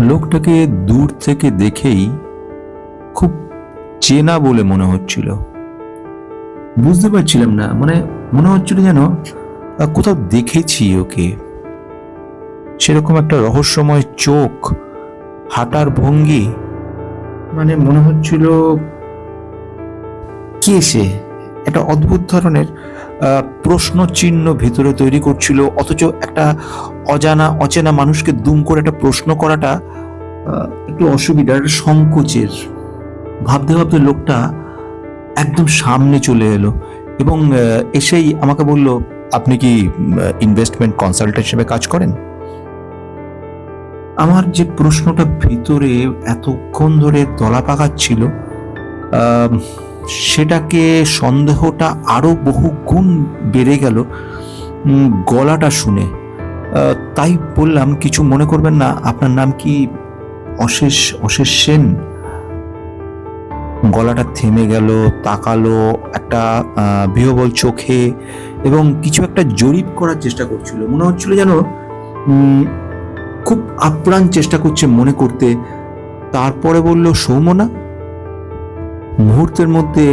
লোকটাকে দূর থেকে দেখেই খুব চেনা বলে মনে হচ্ছিল। বুঝতে পারছিলাম না মানে মনে হচ্ছিল যেন কোথাও দেখেছি ওকে। সেরকম একটা রহস্যময় চোখ, হাঁটার ভঙ্গি মানে মনে হচ্ছিল, কে সে? একটা অদ্ভুত ধরনের প্রশ্ন চিহ্ন ভিতরে তৈরি করছিল। অথচ একটা অজানা, অচেনা মানুষকে দুম করে একটা প্রশ্ন করাটা একটু অসুবিধা, একটা সংকোচের। ভাবতে ভাবতে লোকটা একদম সামনে চলে এলো এবং এসেই আমাকে বলল, আপনি কি ইনভেস্টমেন্ট কনসালটেন্ট হিসেবে কাজ করেন? আমার যে প্রশ্নটা ভিতরে এতক্ষণ ধরে তলা পাকাচ্ছিল সেটাকে সন্দেহটা আরও বহু গুণ বেড়ে গেল গলাটা শুনে। তাই বললাম, কিছু মনে করবেন না, আপনার নাম কি অশেষ অশেষ সেন? গলাটা থেমে গেল, তাকালো, একটা বিহবল চোখে এবং কিছু একটা জরিপ করার চেষ্টা করছিল। মনে হচ্ছিল যেন খুব আপ্রাণ চেষ্টা করছে মনে করতে। তারপরে বলল, সৌমনা মুহূর্তের মধ্যে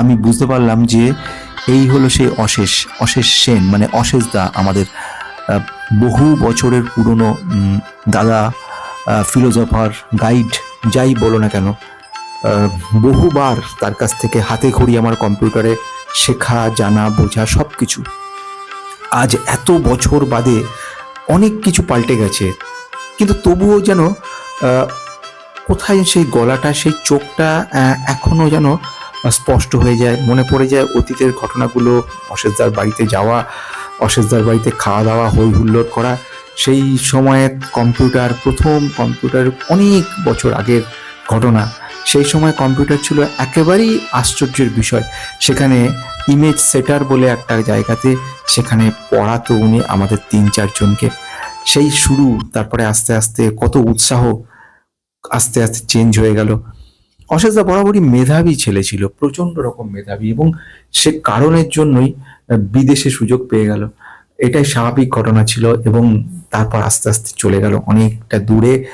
আমি বুঝতে পারলাম যে এই হলো সেই অশেষ অশেষ সেন মানে অশেষ দা আমাদের বহু বছরের পুরনো দাদা ফিলোজফার গাইড, যাই বলো না কেন বহুবার তার কাছ থেকে হাতে খড়ি আমার কম্পিউটারে শেখা, জানা, বোঝা সব কিছু আজ এত বছর বাদে অনেক কিছু পাল্টে গেছে, কিন্তু তবুও যেন কোথায় সেই গলাটা সেই চোখটা আহ, এখনও যেন স্পষ্ট হয়ে যায় মনে পড়ে যায় অতীতের ঘটনাগুলো অশেষদার বাড়িতে যাওয়া অশেষদার বাড়িতে খাওয়া দাওয়া হই হুল্লোড় করা সেই সময়ে কম্পিউটার প্রথম কম্পিউটার অনেক বছর আগের ঘটনা। সেই সময় কম্পিউটার ছিল একেবারেই আশ্চর্যের বিষয়। সেখানে ইমেজ সেটার বলে একটা জায়গাতে সেখানে পড়াতো উনি আমাদের তিন চারজনকে। সেই শুরু তারপরে আস্তে আস্তে কত উৎসাহ আস্তে আস্তে চেঞ্জ হয়ে গেল। অশেষদা বরাবরই মেধাবী ছেলে ছিল প্রচণ্ড রকম মেধাবী এবং সে কারণের জন্যই বিদেশে সুযোগ পেয়ে গেল। এটাই স্বাভাবিক ঘটনা ছিল এবং তারপর আস্তে আস্তে চলে গেল অনেকটা দূরে।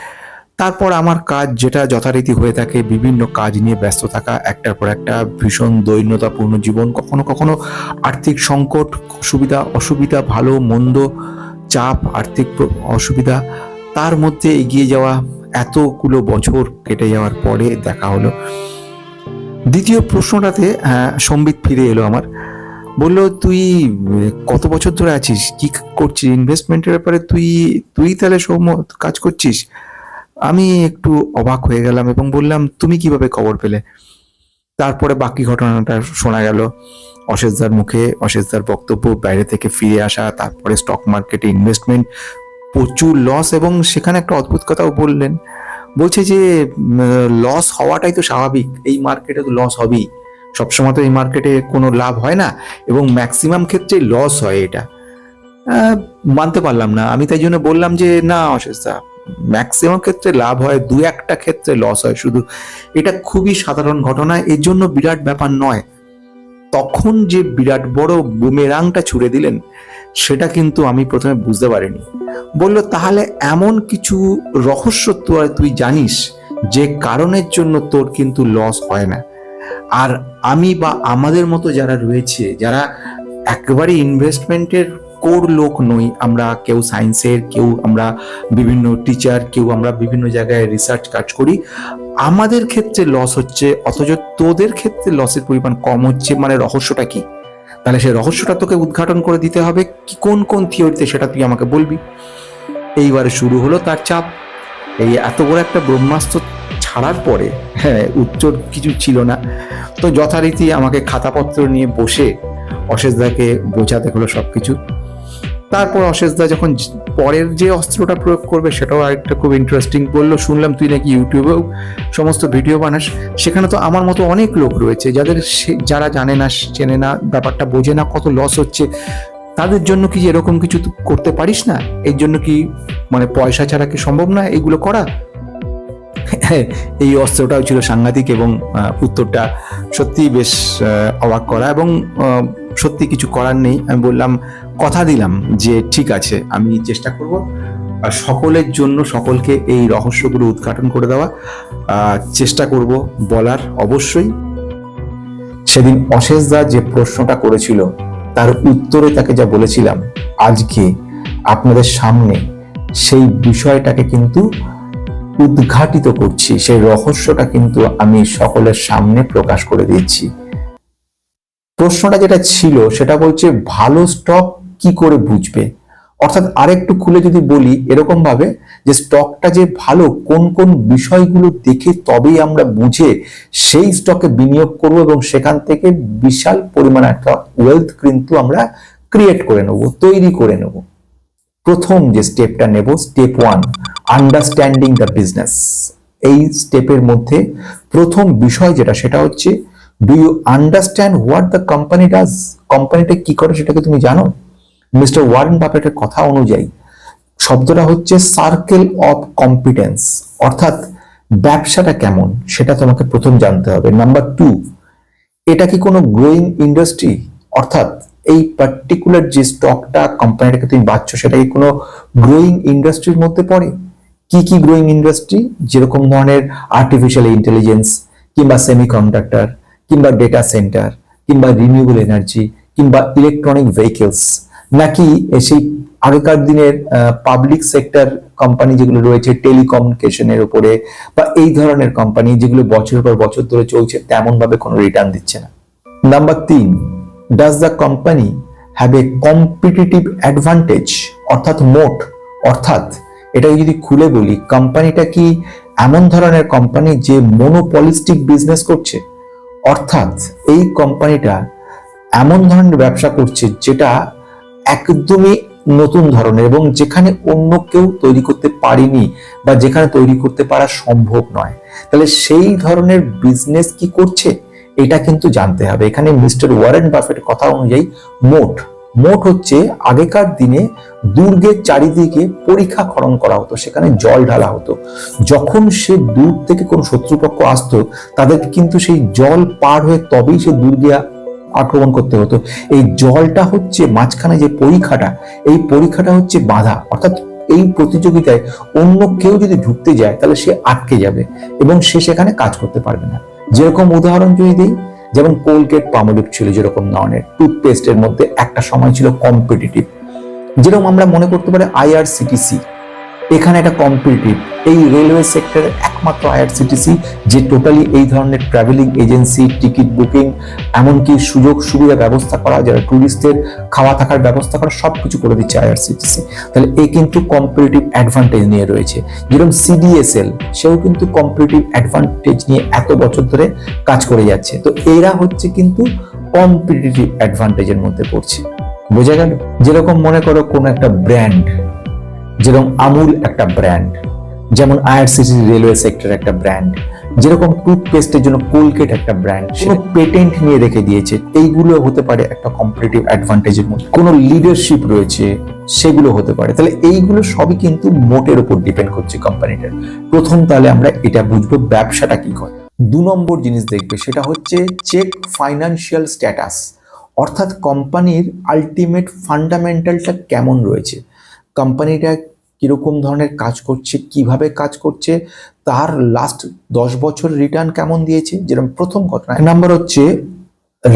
তারপর আমার কাজ যেটা যথারীতি হয়ে থাকে, বিভিন্ন কাজ নিয়ে ব্যস্ত থাকা, একটার পর একটা ভীষণ দৈন্যতাপূর্ণ জীবন, কখনো কখনো আর্থিক সংকট সুবিধা অসুবিধা, ভালো, মন্দ, চাপ, আর্থিক অসুবিধা, তার মধ্যে এগিয়ে যাওয়া এতগুলো বছর কেটে যাওয়ার পরে দেখা হলো। দ্বিতীয় প্রশ্নটাতে সম্বিত ফিরে এলো আমার। বলল, তুই, কত বছর ধরে আছিস? কি করছিস? ইনভেস্টমেন্টের ব্যাপারে তুই তুই তাহলে সৌম্য, কাজ করছিস? আমি একটু অবাক হয়ে গেলাম এবং বললাম, তুমি কীভাবে খবর পেলে? তারপরে বাকি ঘটনাটা শোনা গেল। অশেষদার মুখে, অশেষদার বক্তব্য, বাইরে থেকে ফিরে আসা, তারপরে স্টক মার্কেটে ইনভেস্টমেন্ট প্রচুর লস এবং সেখানে একটা অদ্ভুত কথাও বললেন। বলছে যে লস হওয়াটাই তো স্বাভাবিক, এই মার্কেটে তো লস হবেই। সবসময় তো এই মার্কেটে কোনো লাভ হয় না এবং ম্যাক্সিমাম ক্ষেত্রে লস হয় এটা। মানতে পারলাম না। আমি তাই জন্য বললাম যে, না অশেষদা ম্যাক্সিমাম ক্ষেত্রে লাভ হয়, দু একটা ক্ষেত্রে লস হয় শুধু। এটা খুবই সাধারণ ঘটনা, এর জন্য বিরাট ব্যাপার নয়। তখন যে বিরাট বড় বুমেরাংটা ছুড়ে দিলেন, সেটা কিন্তু আমি প্রথমে বুঝতে পারিনি। বলল, তাহলে এমন কিছু রহস্য তুই জানিস যে কারণের জন্য তোর কিন্তু লস হয় না। আর আমি বা আমাদের মতো যারা রয়েছে, যারা একেবারে ইনভেস্টমেন্টের কোর লোক নই, আমরা কেউ সায়েন্সের কেউ আমরা বিভিন্ন টিচার কেউ আমরা বিভিন্ন জায়গায় রিসার্চ কাজ করি আমাদের ক্ষেত্রে লস হচ্ছে, অথচ তোদের ক্ষেত্রে লসের পরিমাণ কম হচ্ছে মানে রহস্যটা কি? তাহলে সেই রহস্যটা তোকে উদ্ঘাটন করে দিতে হবে, কি কোন কোন থিওরিতে সেটা তুই আমাকে বলবি? এইবারে শুরু হলো তার চাপ। এই এত বড় একটা ব্রহ্মাস্ত্র ছাড়ার পরে হ্যাঁ উত্তর কিছু ছিল না। তো যথারীতি আমাকে খাতাপত্র নিয়ে বসে অশেষ অশেষদাকে বোঝাতে হলো সব কিছু তারপর অশেষদা যখন পরের যে অস্ত্রটা প্রয়োগ করবে, সেটাও আরেকটা খুব ইন্টারেস্টিং বলল। শুনলাম তুই নাকি ইউটিউবেও সমস্ত ভিডিও বানাস। সেখানে তো আমার মতো অনেক লোক রয়েছে, যাদের যারা জানে না, চেনে না, ব্যাপারটা বোঝে না কত লস হচ্ছে। তাদের জন্য কি এরকম কিছু করতে পারিস না? এর জন্য কি মানে পয়সা ছাড়া কি সম্ভব না এগুলো করা? এই অস্ত্রটাও ছিল সাংঘাতিক এবং উত্তরটা সত্যি বেশ অবাক করা এবং সত্যি কিছু করার নেই। আমি বললাম, কথা দিলাম যে ঠিক আছে, আমি চেষ্টা করব সকলের জন্য সকলকে এই রহস্যগুলো উদ্ঘাটন করে দেওয়া চেষ্টা করব বলার অবশ্যই। সেদিন অশেষ দা যে প্রশ্নটা করেছিল, তার উত্তরে তাকে যা বলেছিলাম, আজকে আপনাদের সামনে সেই বিষয়টাকে কিন্তু উদ্ঘাটিত করছি, সেই রহস্যটা কিন্তু আমি সকলের সামনে প্রকাশ করে দিচ্ছি। প্রশ্নটা যেটা ছিল সেটা বলছে, ভালো স্টক কি করে বুঝবে? অর্থাৎ আরেকটু খুলে যদি বলি এরকম ভাবে যে স্টকটা যে ভালো, কোন কোন বিষয়গুলো দেখে তবেই আমরা বুঝে সেই স্টকে বিনিয়োগ করব এবং সেখান থেকে বিশাল পরিমাণ একটা ওয়েলথ কিন্তু আমরা ক্রিয়েট করে নেব, তৈরি করে নেব। প্রথম যে স্টেপটা নেব step one understanding the business এই স্টেপের মধ্যে প্রথম বিষয় যেটা, সেটা হচ্ছে do you understand what the company does কোম্পানিটা কি করে সেটাকে তুমি জানো? মিস্টার ওয়ারেন বাফেটের কথা অনুযায়ী, শব্দটা হচ্ছে সার্কেল অফ কম্পিটেন্স অর্থাৎ ব্যবসাটা কেমন সেটা তোমাকে প্রথম জানতে হবে। নাম্বার টু এটা কি কোনো গ্রোয়িং ইন্ডাস্ট্রি অর্থাৎ এই পার্টিকুলার যে স্টকটা কোম্পানিটাকে তুমি বাঁচছো, সেটা কি কোনো গ্রোয়িং ইন্ডাস্ট্রির মধ্যে পড়ে? কি কি গ্রোয়িং ইন্ডাস্ট্রি যেরকম ধরনের আর্টিফিশিয়াল ইন্টেলিজেন্স কিংবা সেমিকন্ডাক্টর কিংবা ডেটা সেন্টার কিংবা রিনিউয়েবল এনার্জি কিংবা ইলেকট্রনিক ভেহিকেলস নাকি সেই আগেকার দিনের পাবলিক সেক্টর কোম্পানি যেগুলো রয়েছে টেলিকমিউনিকেশনের উপরে, বা এই ধরনের কোম্পানি যেগুলো বছরের পর বছর ধরে চলছে তেমন ভাবে কোনো রিটার্ন দিচ্ছে না। নাম্বার তিন does the company have a competitive advantage অর্থাৎ মোট অর্থাৎ, এটাকে যদি খুলে বলি কোম্পানিটা কি এমন ধরনের কোম্পানি যে মনোপলিস্টিক বিজনেস করছে? অর্থাৎ এই কোম্পানিটা এমন ধরনের ব্যবসা করছে যেটা একদমই নতুন ধরনের এবং যেখানে অন্য কেউ তৈরি করতে পারেনি বা যেখানে তৈরি করতে পারা সম্ভব নয়। তাহলে সেই ধরনের বিজনেস কি করছে? এটা কিন্তু জানতে হবে। এখানে মিস্টার ওয়ারেন বাফেট কথা অনুযায়ী মোট মোট হচ্ছে আগেকার দিনে দুর্গের চারিদিকে পরীক্ষা খনন করা হতো, সেখানে জল ঢালা হতো। যখন সে দূর থেকে কোন শত্রুপক্ষ আসতো, তাদেরকে কিন্তু সেই জল পার হয়ে তবেই সে দুর্গে আক্রমণ করতে হতো। এই জলটা হচ্ছে মাঝখানে যে পরীক্ষাটা এই পরীক্ষাটা হচ্ছে বাধা। অর্থাৎ এই প্রতিযোগিতায় অন্য কেউ যদি ঢুকতে যায়, তাহলে সে আটকে যাবে এবং সে সেখানে কাজ করতে পারবে না। যেরকম উদাহরণ যদি দিই যেমন কোলগেট পামোলিভ ছিল যেরকম ধরনের টুথপেস্টের মধ্যে একটা সময় ছিল কম্পিটিটিভ যেরকম আমরা মনে করতে পারি আইআরসিটিসি এখানে একটা কম্পিটিটিভ এই রেলওয়ে সেক্টরের একমাত্র আইআরসিটিসি যে টোটালি এই ধরনের ট্রাভেলিং এজেন্সি টিকিট বুকিং এমনকি সুযোগ সুবিধা ব্যবস্থা করা, যারা ট্যুরিস্টদের খাওয়া থাকার ব্যবস্থা করা, সবকিছু করে দিচ্ছে আইআরসিটিসি তাহলে এ কিন্তু কম্পিটিটিভ অ্যাডভান্টেজ নিয়ে রয়েছে। যেরকম সিডিএসএল সেও কিন্তু কম্পিটিটিভ অ্যাডভান্টেজ নিয়ে এত বছর ধরে কাজ করে যাচ্ছে। তো এরা হচ্ছে কিন্তু কম্পিটিটিভ অ্যাডভান্টেজের মধ্যে পড়ছে। বোঝা গেল? যেরকম মনে করো কোন একটা ব্র্যান্ড যেরকম আমুল একটা ব্র্যান্ড যেমন আইআরসিসি রেলওয়ে সেক্টর একটা ব্র্যান্ড যেরকম টুথপেস্টের জন্য কোলগেট একটা ব্র্যান্ড সে পেটেন্ট নিয়ে রেখে দিয়েছে। এইগুলো হতে পারে একটা কম্পিটিটিভ অ্যাডভান্টেজের মধ্যে। কোনো লিডারশিপ রয়েছে, সেগুলো হতে পারে। তাহলে এইগুলো সবই কিন্তু মোটের উপর ডিপেন্ড করছে কোম্পানিটার প্রথম তাহলে আমরা এটা বুঝব ব্যবসাটা কি করে। দু নম্বর জিনিস দেখবে, সেটা হচ্ছে চেক ফাইনান্সিয়াল স্ট্যাটাস অর্থাৎ কোম্পানির আলটিমেট ফান্ডামেন্টালটা কেমন রয়েছে। কোম্পানিটা কীরকম ধরনের কাজ করছে, কীভাবে কাজ করছে, তার লাস্ট দশ বছর রিটার্ন কেমন দিয়েছে, যেরকম প্রথম ঘটনা। এক নাম্বার হচ্ছে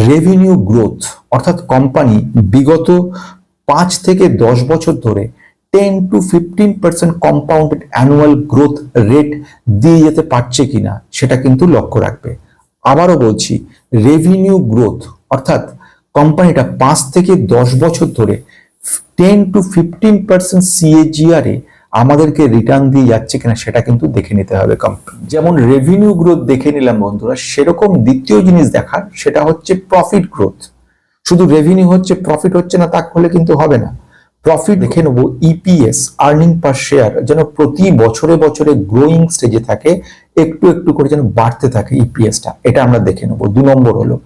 রেভিনিউ গ্রোথ অর্থাৎ কোম্পানি বিগত পাঁচ থেকে দশ বছর ধরে ten to fifteen percent compounded annual growth rate দিয়ে যেতে পারছে কিনা, সেটা কিন্তু লক্ষ্য রাখবে। আবারও বলছি রেভিনিউ গ্রোথ অর্থাৎ কোম্পানিটা পাঁচ থেকে দশ বছর ধরে ten to fifteen percent CAGR আমাদেরকে রিটার্ন দিয়ে যাচ্ছে কিনা সেটা কিন্তু দেখে নিতে হবে কোম্পানি যেমন রেভিনিউ গ্রোথ দেখে নিলাম বন্ধুরা, সেরকম দ্বিতীয় জিনিস দেখার, সেটা হচ্ছে প্রফিট গ্রোথ শুধু রেভিনিউ হচ্ছে প্রফিট হচ্ছে না, তা হলে কিন্তু হবে না। প্রফিট দেখে নেব ইপিএস আর্নিং পার শেয়ার যেন প্রতি বছরে বছরে গ্রোয়িং স্টেজে থাকে, একটু একটু করে যেন বাড়তে থাকে ইপিএসটা এটা আমরা দেখে নেব। দু নম্বর হলো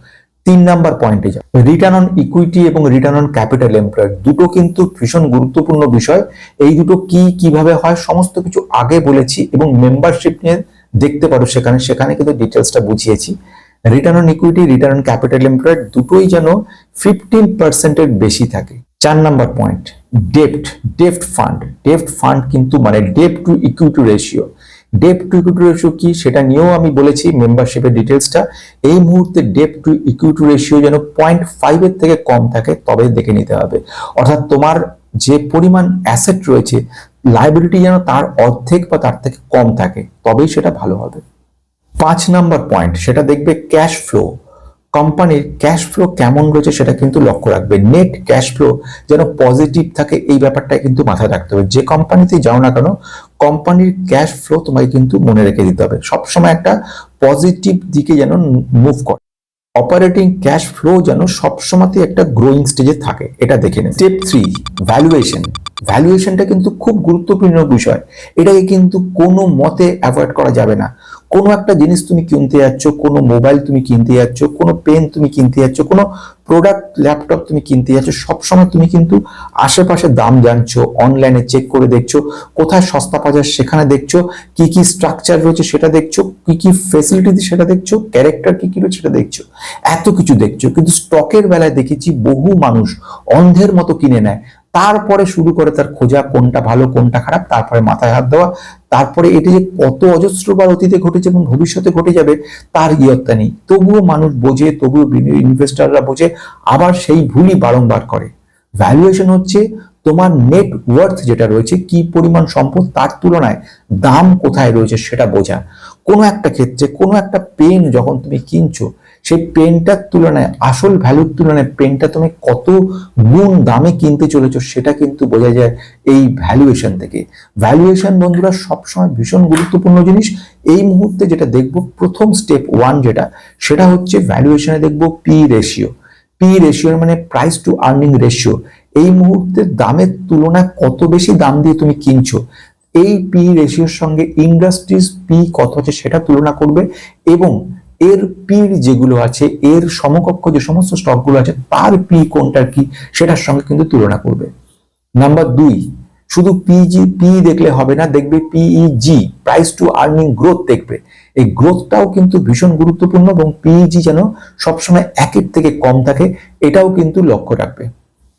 তিন নাম্বার পয়েন্টে যাব রিটার্ন অন ইকুইটি এবং রিটার্ন অন ক্যাপিটাল এমপ্লয়েড দুটো কিন্তু ভীষণ গুরুত্বপূর্ণ বিষয়। এই দুটো কি, কীভাবে হয়, সমস্ত কিছু আগে বলেছি এবং মেম্বারশিপ নিয়ে দেখতে পারো সেখানে। সেখানে কিন্তু ডিটেলসটা বুঝিয়েছি। Return on equity return on capital employed দুটোই যেন ফিফটিন পার্সেন্টের বেশি থাকে। চার নাম্বার পয়েন্ট ডেপ্ট ডেপ্ট ফান্ড ডেপ্ট ফান্ড কিন্তু মানে debt to equity ratio debt to equity ratio কি সেটা নিয়েও আমি বলেছি মেম্বারশিপের ডিটেলসটা এই মুহূর্তে ডেপ টু ইকুইটি রেশিও যেন পয়েন্ট ফাইভের থেকে কম থাকে তবে দেখে নিতে হবে। অর্থাৎ তোমার যে পরিমাণ অ্যাসেট রয়েছে লাইবিলিটি যেন তার অর্ধেক বা তার থেকে কম থাকে, তবেই সেটা ভালো হবে। পাঁচ নাম্বার পয়েন্ট সেটা দেখবে ক্যাশ ফ্লো কোম্পানির ক্যাশ ফ্লো কেমন রয়েছে সেটা কিন্তু লক্ষ্য রাখবে। নেট ক্যাশ ফ্লো যেন পজিটিভ থাকে, এই ব্যাপারটা কিন্তু মাথায় রাখতে হবে। যে কোম্পানিতে যাও না কেন কোম্পানির ক্যাশ ফ্লো তোমাকে কিন্তু মনে রেখে দিতে হবে। সবসময় একটা পজিটিভ দিকে যেন মুভ করে। অপারেটিং ক্যাশ ফ্লো যেন সবসময়তে একটা গ্রোয়িং স্টেজে থাকে, এটা দেখে নেবে। স্টেপ থ্রি ভ্যালুয়েশন ভ্যালুয়েশনটা কিন্তু খুব গুরুত্বপূর্ণ বিষয়। এটাকে কিন্তু কোনো মতে অ্যাভয়েড করা যাবে না। কোনো একটা জিনিস তুমি কিনতে যাচ্ছ, কোনো মোবাইল তুমি কিনতে যাচ্ছ, কোনো পেন তুমি কিনতে যাচ্ছ, কোনো প্রোডাক্ট ল্যাপটপ তুমি কিনতে যাচ্ছ, সবসময় তুমি কিন্তু আশেপাশে দাম জানছো অনলাইনে চেক করে দেখছ, কোথায় সস্তা পাওয়া যায় সেখানে দেখছ, কি কি স্ট্রাকচার রয়েছে সেটা দেখছ, কি কি ফেসিলিটি সেটা দেখছ ক্যারেক্টার কি কি রয়েছে সেটা দেখছ, এত কিছু দেখছ। কিন্তু স্টকের বেলায় দেখেছি বহু মানুষ অন্ধের মতো কিনে নেয়। তারপরে শুরু করে তার খোঁজা, কোনটা ভালো, কোনটা খারাপ, তারপরে মাথায় হাত দেওয়া, তারপরে এটি যে কত অজস্রবার অতীতে ঘটেছে এবং ভবিষ্যতে ঘটে যাবে, তার ইয়ত্তা নেই। তবুও মানুষ বোঝে, তবুও ইনভেস্টাররা বোঝে, আবার সেই ভুলই বারংবার করে। ভ্যালুয়েশন হচ্ছে তোমার নেট ওয়ার্থ যেটা রয়েছে, কি পরিমাণ সম্পদ তার তুলনায় দাম কোথায় রয়েছে সেটা বোঝা। কোনো একটা ক্ষেত্রে, কোনো একটা পেন যখন তুমি কিনছো সেই পেনটার তুলনায়, আসল ভ্যালুর তুলনায় পেনটা তুমি কত গুণ দামে কিনতে চলেছো সেটা কিন্তু বোঝা যায় এই ভ্যালুয়েশন থেকে। ভ্যালুয়েশন বন্ধুরা সবসময় ভীষণ গুরুত্বপূর্ণ জিনিস। এই মুহূর্তে যেটা দেখব, প্রথম স্টেপ ওয়ান যেটা, সেটা হচ্ছে ভ্যালুয়েশনে দেখব পি রেশিও পি রেশিও মানে প্রাইস টু আর্নিং রেশিও এই মুহূর্তে দামের তুলনায় কত বেশি দাম দিয়ে তুমি কিনছো? এই পি রেশিওর সঙ্গে ইন্ডাস্ট্রিজ পি কত আছে সেটা তুলনা করবে এবং এর পির যেগুলো আছে, এর সমকক্ষ যে সমস্ত স্টকগুলো আছে, তার পি কোনটার কি, সেটার সঙ্গে কিন্তু তুলনা করবে। নাম্বার দুই, শুধু পিজি পি দেখলে হবে না, দেখবে PEG price to earning growth দেখবে। এই গ্রোথটাও কিন্তু ভীষণ গুরুত্বপূর্ণ এবং পিইজি যেন সবসময় একের থেকে কম থাকে, এটাও কিন্তু লক্ষ্য রাখবে।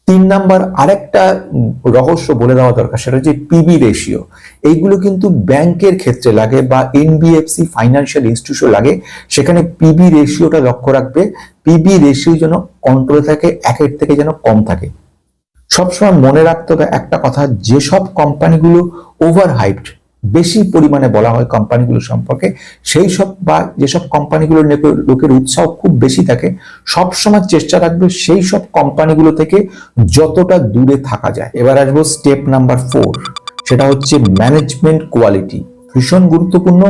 তিন নাম্বার আরেকটা রহস্য বলে দেওয়া দরকার, সেটা হচ্ছে পিবি রেশিও এইগুলো কিন্তু ব্যাংকের ক্ষেত্রে লাগে বা এনবিএফসি ফাইন্যান্সিয়াল ইনস্টিটিউশন লাগে, সেখানে পিবি রেশিওটা লক্ষ্য রাখবে। পিবি রেশিও যেন কন্ট্রোল থাকে, একের থেকে যেন কম থাকে। সবসময় মনে রাখতে হবে একটা কথা, যেসব কোম্পানিগুলো ওভার হাইপড বেশি পরিমাণে বলা হয় কোম্পানিগুলো সম্পর্কে। সেই সব বা যেসব কোম্পানিগুলোর লোকের উৎসাহ খুব বেশি থাকে সবসময় চেষ্টা রাখবে সেই সব কোম্পানিগুলো থেকে যতটা দূরে থাকা যায়। এবার আসব স্টেপ নাম্বার ফোর, সেটা হচ্ছে ম্যানেজমেন্ট কোয়ালিটি। ভীষণ গুরুত্বপূর্ণ।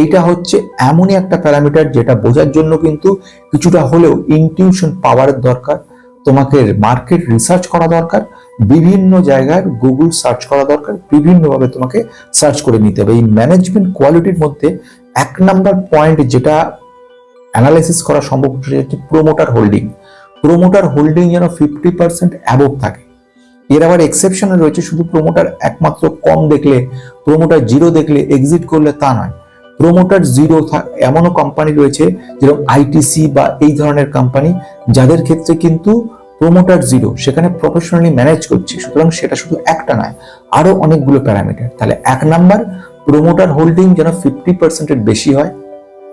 এইটা হচ্ছে এমনই একটা প্যারামিটার যেটা বোঝার জন্য কিন্তু কিছুটা হলেও ইনটিউশন পাওয়ারের দরকার। তোমাকে মার্কেট রিসার্চ করা দরকার, বিভিন্ন জায়গার গুগল সার্চ করা দরকার, বিভিন্নভাবে তোমাকে সার্চ করে নিতে হবে। এই ম্যানেজমেন্ট কোয়ালিটির মধ্যে এক নাম্বার পয়েন্ট যেটা অ্যানালাইসিস করা সম্ভব হচ্ছে প্রোমোটার হোল্ডিং প্রোমোটার হোল্ডিং যেন ফিফটি পার্সেন্ট অ্যাবভ থাকে। এর আবার এক্সেপশনে রয়েছে, শুধু প্রোমোটার একমাত্র কম দেখলে প্রোমোটার জিরো দেখলে এক্সিট করলে তা নয়। প্রোমোটার জিরো এমনও কোম্পানি রয়েছে, যেরকম আইটিসি বা এই ধরনের কোম্পানি যাদের ক্ষেত্রে কিন্তু প্রোমোটার জিরো সেখানে প্রফেশনালি ম্যানেজ করছে, সুতরাং সেটা শুধু একটা নয়, আরও অনেকগুলো প্যারামিটার তাহলে এক নাম্বার প্রোমোটার হোল্ডিং যেন ফিফটি পার্সেন্টের বেশি হয়।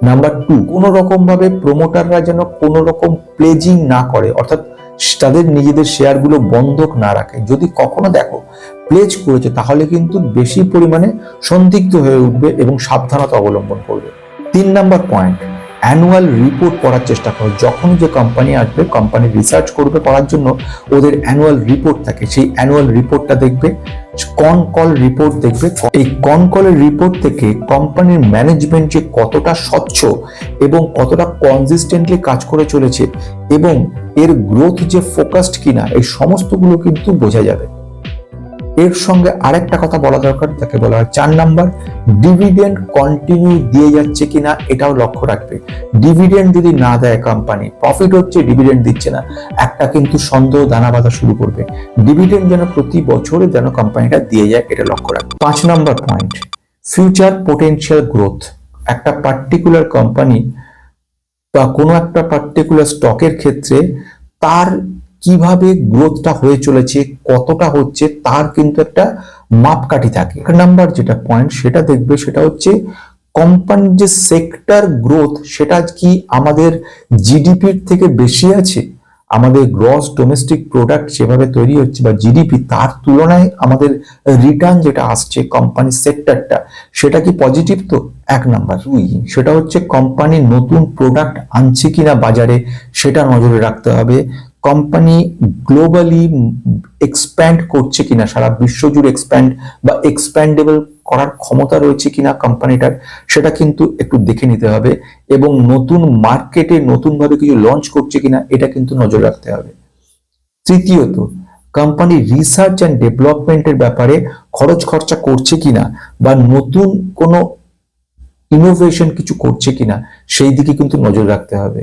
নাম্বার টু কোনো রকম ভাবে প্রোমোটাররা যেন কোনো রকম প্লেজিং না করে, অর্থাৎ তাদের নিজেদের শেয়ারগুলো বন্ধক না রাখে। যদি কখনো দেখো প্লেজ করেছে, তাহলে কিন্তু বেশি পরিমাণে সন্দিগ্ধ হয়ে উঠবে এবং সাবধানতা অবলম্বন করবে। তিন নাম্বার পয়েন্ট অ্যানুয়াল রিপোর্ট পড়ার চেষ্টা করো। যখন যে কোম্পানি আসবে কোম্পানি রিসার্চ করবে পড়ার জন্য, ওদের অ্যানুয়াল রিপোর্ট থাকে। সেই অ্যানুয়াল রিপোর্টটা দেখবে কন কল রিপোর্ট দেখবে। এই কন কলের রিপোর্ট থেকে কোম্পানির ম্যানেজমেন্ট যে কতটা স্বচ্ছ এবং কতটা কনসিস্টেন্টলি কাজ করে চলেছে এবং এর গ্রোথ যে ফোকাসড কিনা, এই সমস্তগুলো কিন্তু বোঝা যাবে। এর সঙ্গে আরেকটা কথা বলা দরকার তাকে বলা হয় চার নাম্বার ডিভিডেন্ড কন্টিনিউ দিয়ে যাচ্ছে কিনা এটাও লক্ষ্য রাখবে। ডিভিডেন্ড যদি না দেয় কোম্পানি প্রফিট হচ্ছে ডিভিডেন্ড দিচ্ছে না, একটা কিন্তু সন্দেহ, দানা বাঁধা শুরু করবে। ডিভিডেন্ড যেন প্রতি বছরে যেন কোম্পানিটা দিয়ে যায়, এটা লক্ষ্য রাখবে। পাঁচ number point future potential growth একটা পার্টিকুলার কোম্পানি বা কোনো একটা পার্টিকুলার স্টকের ক্ষেত্রে তার কীভাবে গ্রোথটা হয়ে চলেছে, কতটা হচ্ছে, তার কিন্তু একটা মাপকাঠি থাকে। এক নাম্বার যেটা পয়েন্ট সেটা দেখবে, সেটা হচ্ছে কোম্পানির যে সেক্টর গ্রোথ সেটা কি আমাদের জিডিপির থেকে বেশি আছে? আমাদের গ্রস ডোমেস্টিক প্রোডাক্ট যেভাবে তৈরি হচ্ছে বা জিডিপি তার তুলনায় আমাদের রিটার্ন যেটা আসছে কোম্পানির সেক্টরটা সেটা কি পজিটিভ তো? এক নাম্বার দুই, সেটা হচ্ছে কোম্পানি নতুন প্রোডাক্ট আনছে কিনা বাজারে, সেটা নজরে রাখতে হবে। কোম্পানি গ্লোবালি এক্সপ্যান্ড করছে কিনা, সারা বিশ্ব জুড়ে এক্সপ্যান্ড বা এক্সপ্যান্ডেবল করার ক্ষমতা রয়েছে কিনা কোম্পানিটার সেটা কিন্তু একটু দেখে নিতে হবে এবং নতুন মার্কেটে নতুনভাবে কিছু লঞ্চ করছে কিনা, এটা কিন্তু নজর রাখতে হবে। তৃতীয়ত কোম্পানি রিসার্চ অ্যান্ড ডেভেলপমেন্টের ব্যাপারে খরচ খরচা করছে কিনা বা নতুন কোনো ইনোভেশন কিছু করছে কিনা, সেই দিকে কিন্তু নজর রাখতে হবে।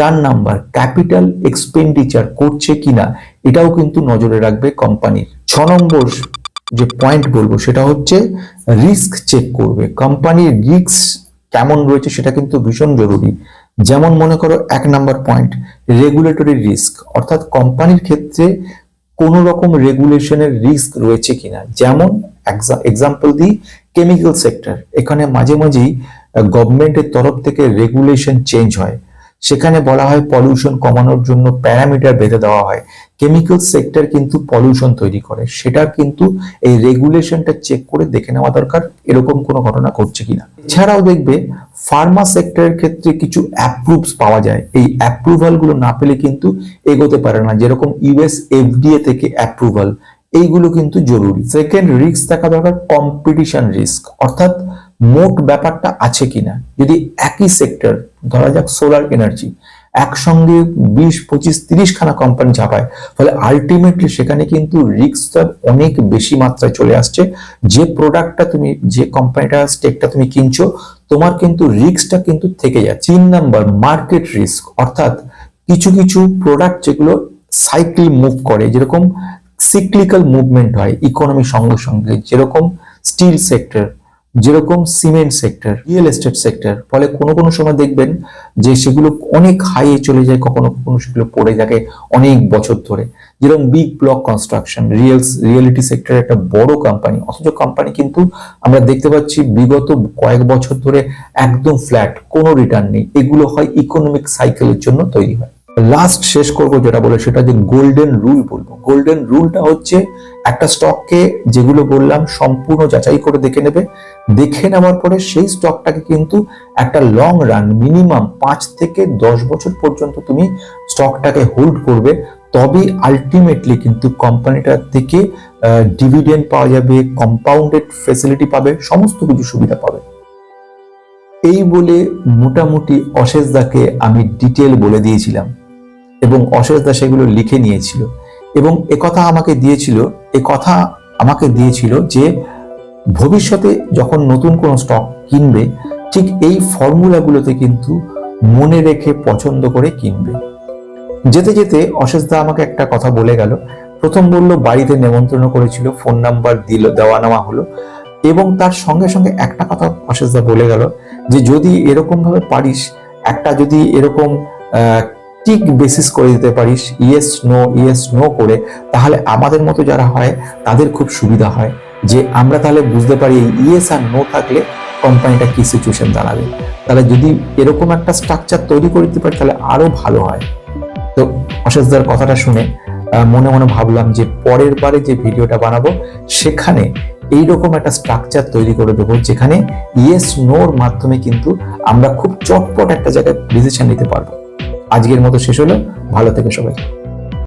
চার নাম্বার ক্যাপিটাল এক্সপেন্ডিচার করছে কিনা, এটাও কিন্তু নজরে রাখবে কোম্পানির ছ নম্বর যে পয়েন্ট বলব, সেটা হচ্ছে রিস্ক চেক করবে। কোম্পানির রিস্ক কেমন রয়েছে সেটা কিন্তু ভীষণ জরুরি। যেমন মনে করো এক নাম্বার পয়েন্ট রেগুলেটরি রিস্ক অর্থাৎ কোম্পানির ক্ষেত্রে কোন রকম রেগুলেশনের রিস্ক রয়েছে কিনা। যেমন এক্সাম্পল দিই কেমিক্যাল সেক্টর এখানে মাঝে মাঝেই গভর্নমেন্টের তরফ থেকে রেগুলেশন চেঞ্জ হয়। সেখানে বলা হয় পলিউশন কমানোর জন্য প্যারামিটার বেঁধে দেওয়া হয়। কেমিক্যাল সেক্টর কিন্তু পলিউশন তৈরি করে। সেটা কিন্তু এই রেগুলেশনটা চেক করে দেখে নেওয়া দরকার। এরকম কোনো ঘটনা ঘটছে কিনা। এছাড়াও দেখবে ফার্মা সেক্টরের ক্ষেত্রে কিছু অ্যাপ্রুভস পাওয়া যায়। এই অ্যাপ্রুভালগুলো না পেলে কিন্তু এগোতে পারে না। যেরকম ইউএস এফডিএ থেকে অ্যাপ্রুভাল এইগুলো কিন্তু জরুরি। সেকেন্ড রিস্ক দেখা দরকার কম্পিটিশন রিস্ক অর্থাৎ মোট ব্যাপারটা আছে কিনা। যদি একই সেক্টর ধরা যাক সোলার এনার্জি একসঙ্গে বিশ, পঁচিশ, তিরিশ খানা কোম্পানি ঝাঁপায়, ফলে আলটিমেটলি সেখানে কিন্তু রিস্কটা অনেক বেশি মাত্রায় চলে আসছে। যে প্রোডাক্টটা তুমি, যে কোম্পানিটা স্টেকটা তুমি কিনছো, তোমার কিন্তু রিস্কটা কিন্তু থেকে যাচ্ছে। তিন নাম্বার মার্কেট রিস্ক অর্থাৎ কিছু কিছু প্রোডাক্ট যেগুলো সাইকেল মুভ করে। যেরকম সিক্লিক্যাল মুভমেন্ট হয় ইকোনমি সঙ্গে সঙ্গে, যেরকম স্টিল সেক্টর যেরকম cement sector real estate sector ফলে কোনো কোনো সময় দেখবেন যে সেগুলো অনেক হাইয়ে চলে যায়, কখনো কখনো সেগুলো পড়ে থাকে অনেক বছর ধরে। যেরকম big block construction real reality sector একটা বড় কোম্পানি অথচ কোম্পানি কিন্তু আমরা দেখতে পাচ্ছি বিগত কয়েক বছর ধরে একদম ফ্ল্যাট কোনো রিটার্ন নেই। এগুলো হয় ইকোনমিক সাইকেলের জন্য তৈরি হয়। লাস্ট শেষ করব যেটা বলে সেটা যে গোল্ডেন রুল বলব। গোল্ডেন রুলটা হচ্ছে একটা স্টককে যেগুলো বললাম সম্পূর্ণ যাচাই করে দেখে নেবে। দেখে নেওয়ার পরে সেই স্টকটাকে কিন্তু একটা লং রান মিনিমাম পাঁচ থেকে দশ বছর পর্যন্ত তুমি স্টকটাকে হোল্ড করবে। তবে আলটিমেটলি কিন্তু কোম্পানিটার থেকে ডিভিডেন্ড পাওয়া যাবে কম্পাউন্ডেড ফেসিলিটি পাবে, সমস্ত কিছু সুবিধা পাবে। এই বলে মোটামুটি অশেষ দাকে আমি ডিটেল বলে দিয়েছিলাম। এবং অশেষ দা সেগুলো লিখে নিয়েছিল। এবং একথা আমাকে দিয়েছিল, এ কথা আমাকে দিয়েছিল যে, ভবিষ্যতে যখন নতুন কোনো স্টক কিনবে, ঠিক এই ফর্মুলাগুলোতে কিন্তু মনে রেখে পছন্দ করে কিনবে। যেতে যেতে অশেষ দা আমাকে একটা কথা বলে গেল। প্রথম বলল, বাড়িতে নেমন্ত্রণ করেছিল ফোন নাম্বার দিল, দেওয়া নেওয়া হলো। এবং তার সঙ্গে সঙ্গে একটা কথা অশেষ দা বলে গেল যে, যদি এরকম ভাবে পারিস, একটা যদি এরকম টিক বেসিস করে দিতে পারিস ইয়েস নো ইয়েস নো করে, তাহলে আমাদের মতো যারা হয়, তাদের খুব সুবিধা হয়। যে আমরা তাহলে বুঝতে পারি ইয়েস আর নো থাকলে কোম্পানিটা কি সিচুয়েশন দাঁড়াবে। তাহলে যদি এরকম একটা স্ট্রাকচার তৈরি করে দিতে পারি, তাহলে আরও ভালো হয়। তো অশেষদার কথাটা শুনে মনে মনে ভাবলাম যে পরের বারে যে ভিডিওটা বানাবো, সেখানে এইরকম একটা স্ট্রাকচার তৈরি করে দেবো, যেখানে ইয়েস নোর মাধ্যমে কিন্তু আমরা খুব চটপট একটা জায়গায় ডিসিশন নিতে পারব। আজকের মতো শেষ হলো। ভালো থেকে সবাই।